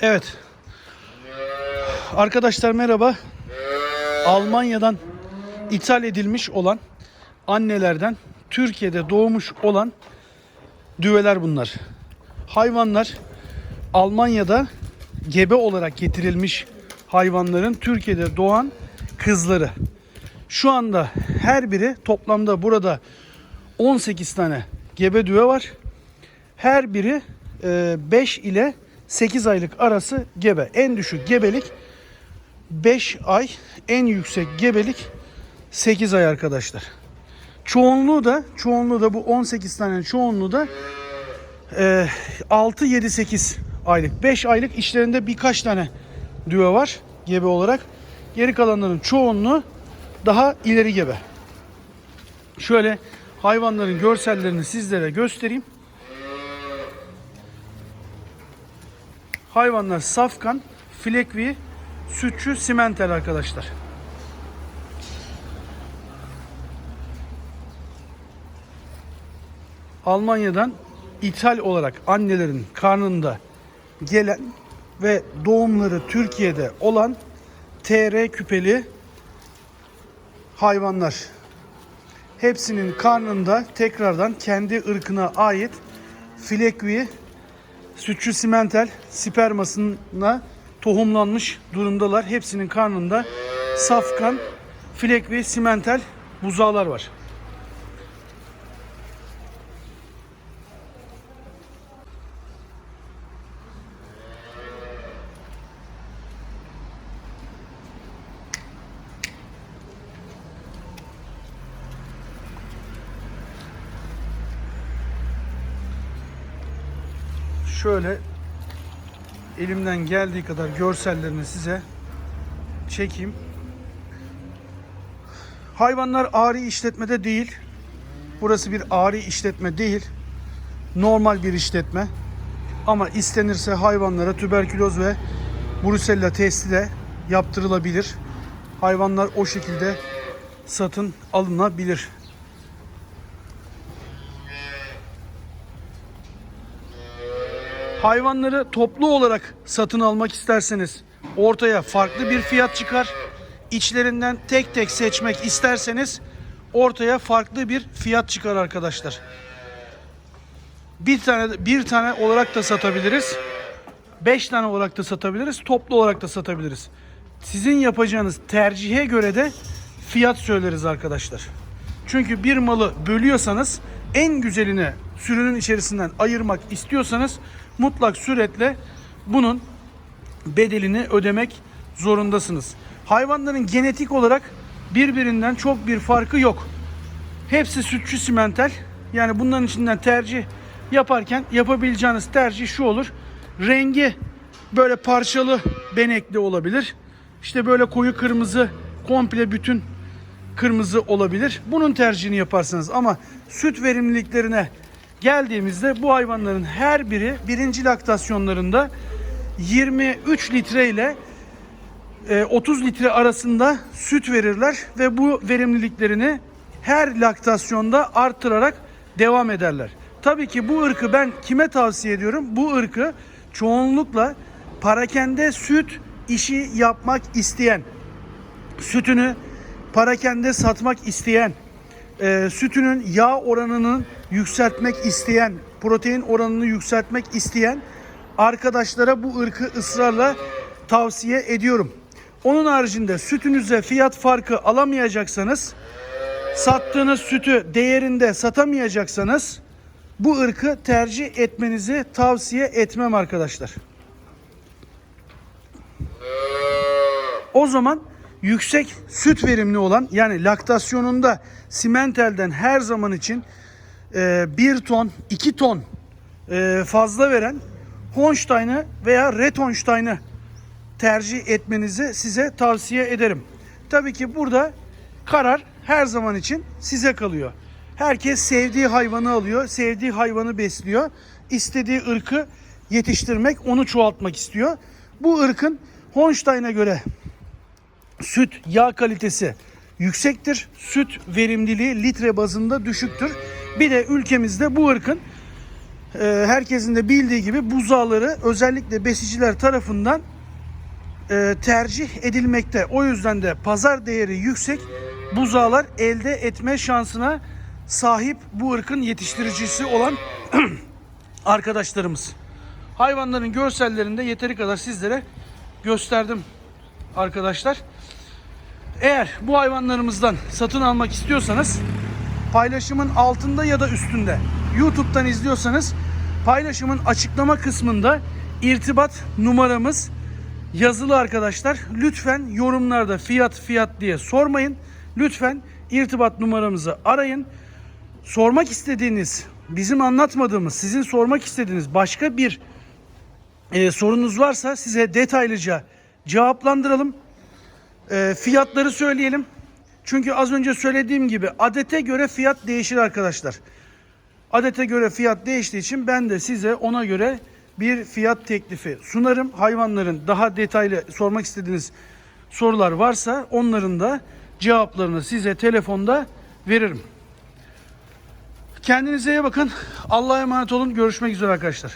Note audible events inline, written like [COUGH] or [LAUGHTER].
Evet. Arkadaşlar merhaba. Almanya'dan ithal edilmiş olan annelerden Türkiye'de doğmuş olan düveler bunlar. Hayvanlar Almanya'da gebe olarak getirilmiş hayvanların Türkiye'de doğan kızları. Şu anda her biri toplamda burada 18 tane gebe düve var. Her biri 5 ile 8 aylık arası gebe. En düşük gebelik 5 ay, en yüksek gebelik 8 ay arkadaşlar. Çoğunluğu da çoğunluğu da bu 18 tane çoğunluğu da e, 6 7 8 aylık. 5 aylık işlerinde birkaç tane düve var gebe olarak. Geri kalanların çoğunluğu daha ileri gebe. Şöyle hayvanların görsellerini sizlere göstereyim. Hayvanlar safkan, filekvi, sütçü, simentel arkadaşlar. Almanya'dan ithal olarak annelerin karnında gelen ve doğumları Türkiye'de olan TR küpeli hayvanlar. Hepsinin karnında tekrardan kendi ırkına ait filekvi, sütçü simentel spermasına tohumlanmış durumdalar. Hepsinin karnında safkan, filek ve simentel buzağlar var. Şöyle elimden geldiği kadar görsellerini size çekeyim. Hayvanlar ari işletmede değil. Burası bir ari işletme değil. Normal bir işletme. Ama istenirse hayvanlara tüberküloz ve brusella testi de yaptırılabilir. Hayvanlar o şekilde satın alınabilir. Hayvanları toplu olarak satın almak isterseniz ortaya farklı bir fiyat çıkar. İçlerinden tek tek seçmek isterseniz ortaya farklı bir fiyat çıkar arkadaşlar. Bir tane bir tane olarak da satabiliriz. 5 tane olarak da satabiliriz. Toplu olarak da satabiliriz. Sizin yapacağınız tercihe göre de fiyat söyleriz arkadaşlar. Çünkü bir malı bölüyorsanız en güzelini sürünün içerisinden ayırmak istiyorsanız mutlak suretle bunun bedelini ödemek zorundasınız. Hayvanların genetik olarak birbirinden çok bir farkı yok. Hepsi sütçü simental. Yani bunların içinden tercih yaparken yapabileceğiniz tercih şu olur. Rengi böyle parçalı benekli olabilir. İşte böyle koyu kırmızı komple bütün kırmızı olabilir. Bunun tercihini yaparsınız ama süt verimliliklerine geldiğimizde bu hayvanların her biri birinci laktasyonlarında 23 litre ile e, 30 litre arasında süt verirler ve bu verimliliklerini her laktasyonda artırarak devam ederler. Tabii ki bu ırkı ben kime tavsiye ediyorum? Bu ırkı çoğunlukla parakende süt işi yapmak isteyen, sütünü parakende satmak isteyen, e, sütünün yağ oranını yükseltmek isteyen, protein oranını yükseltmek isteyen arkadaşlara bu ırkı ısrarla tavsiye ediyorum. Onun haricinde sütünüze fiyat farkı alamayacaksanız, sattığınız sütü değerinde satamayacaksanız bu ırkı tercih etmenizi tavsiye etmem arkadaşlar. O zaman yüksek süt verimli olan yani laktasyonunda simentelden her zaman için 1 ton 2 ton e, fazla veren Holstein'ı veya Red Holstein'ı tercih etmenizi size tavsiye ederim. Tabii ki burada karar her zaman için size kalıyor. Herkes sevdiği hayvanı alıyor, sevdiği hayvanı besliyor. istediği ırkı yetiştirmek, onu çoğaltmak istiyor. Bu ırkın Holstein'e göre süt yağ kalitesi yüksektir. Süt verimliliği litre bazında düşüktür. Bir de ülkemizde bu ırkın e, herkesin de bildiği gibi buzağları özellikle besiciler tarafından e, tercih edilmekte. O yüzden de pazar değeri yüksek buzağlar elde etme şansına sahip bu ırkın yetiştiricisi olan [CLEARS THROAT] arkadaşlarımız. Hayvanların görsellerinde yeteri kadar sizlere gösterdim arkadaşlar. Eğer bu hayvanlarımızdan satın almak istiyorsanız paylaşımın altında ya da üstünde YouTube'dan izliyorsanız paylaşımın açıklama kısmında irtibat numaramız yazılı arkadaşlar. Lütfen yorumlarda fiyat fiyat diye sormayın. Lütfen irtibat numaramızı arayın. Sormak istediğiniz, bizim anlatmadığımız, sizin sormak istediğiniz başka bir e, sorunuz varsa size detaylıca cevaplandıralım. E, fiyatları söyleyelim. Çünkü az önce söylediğim gibi adete göre fiyat değişir arkadaşlar. Adete göre fiyat değiştiği için ben de size ona göre bir fiyat teklifi sunarım. Hayvanların daha detaylı sormak istediğiniz sorular varsa onların da cevaplarını size telefonda veririm. Kendinize iyi bakın. Allah'a emanet olun. Görüşmek üzere arkadaşlar.